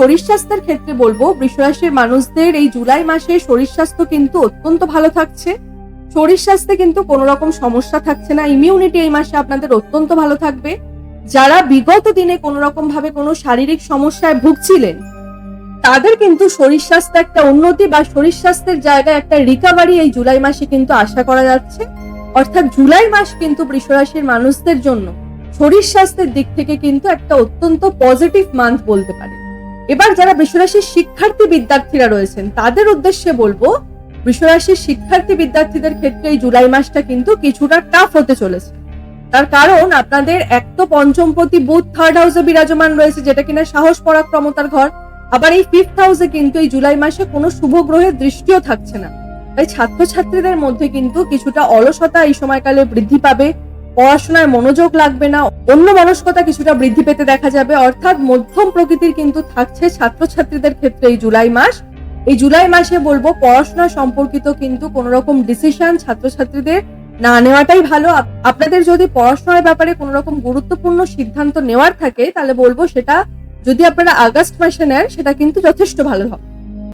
শরীর স্বাস্থ্যের ক্ষেত্রে বলব, বৃষরাশির মানুষদের এই জুলাই মাসে শরীর স্বাস্থ্য কিন্তু অত্যন্ত ভালো থাকছে। শরীর স্বাস্থ্যে কিন্তু কোনো রকম সমস্যা থাকছে না। ইমিউনিটি এই মাসে আপনাদের অত্যন্ত ভালো থাকবে। যারা বিগত দিনে কোনো রকম ভাবে কোনো শারীরিক সমস্যায় ভুগছিলেন, তাদের কিন্তু শরীর স্বাস্থ্য একটা উন্নতি বা শরীর স্বাস্থ্যের জায়গায় একটা রিকভারি এই জুলাই মাসে কিন্তু আশা করা যাচ্ছে। অর্থাৎ জুলাই মাস কিন্তু বৃষরাশির মানুষদের জন্য শরীর স্বাস্থ্যের দিক থেকে কিন্তু একটা অত্যন্ত পজিটিভ মান্থ বলতে পারে এবার যারা বৃষরাশির শিক্ষার্থী বিদ্যার্থীরা রয়েছেন, তাদের উদ্দেশ্যে বলব বৃষরাশির শিক্ষার্থী বিদ্যার্থীদের ক্ষেত্রে এই জুলাই মাসটা কিন্তু কিছুটা টাফ হতে চলেছে। তার কারণ আপনাদের এক তো পঞ্চমপতি বুথ থার্ড হাউসে বিরাজমান রয়েছে, যেটা কিনা সাহস, পরাক্রমতার ঘর। আবার এই ফিফথ হাউসে কিন্তু এই জুলাই মাসে কোনো শুভ গ্রহের দৃষ্টিও থাকছে না। তাই ছাত্রছাত্রীদের মধ্যে কিন্তু কিছুটা অলসতা এই সময়কালে বৃদ্ধি পাবে। পড়াশোনায় মনোযোগ লাগবে না, অন্য মনস্কতা কিছুটা বৃদ্ধি পেতে দেখা যাবে। অর্থাৎ মধ্যম প্রকৃতির কিন্তু থাকছে ছাত্রছাত্রীদের ক্ষেত্রে এই জুলাই মাস। এই জুলাই মাসে বলব, পড়াশোনা সম্পর্কিত কিন্তু কোন রকম ডিসিশন ছাত্রছাত্রীদের না নেওয়াটাই ভালো। আপ- আপনাদের যদি পড়াশোনার ব্যাপারে কোনো রকম গুরুত্বপূর্ণ সিদ্ধান্ত নেওয়ার থাকে, তাহলে বলব সেটা যদি আপনারা আগস্ট মাসে নেন, সেটা কিন্তু যথেষ্ট ভালো হবে।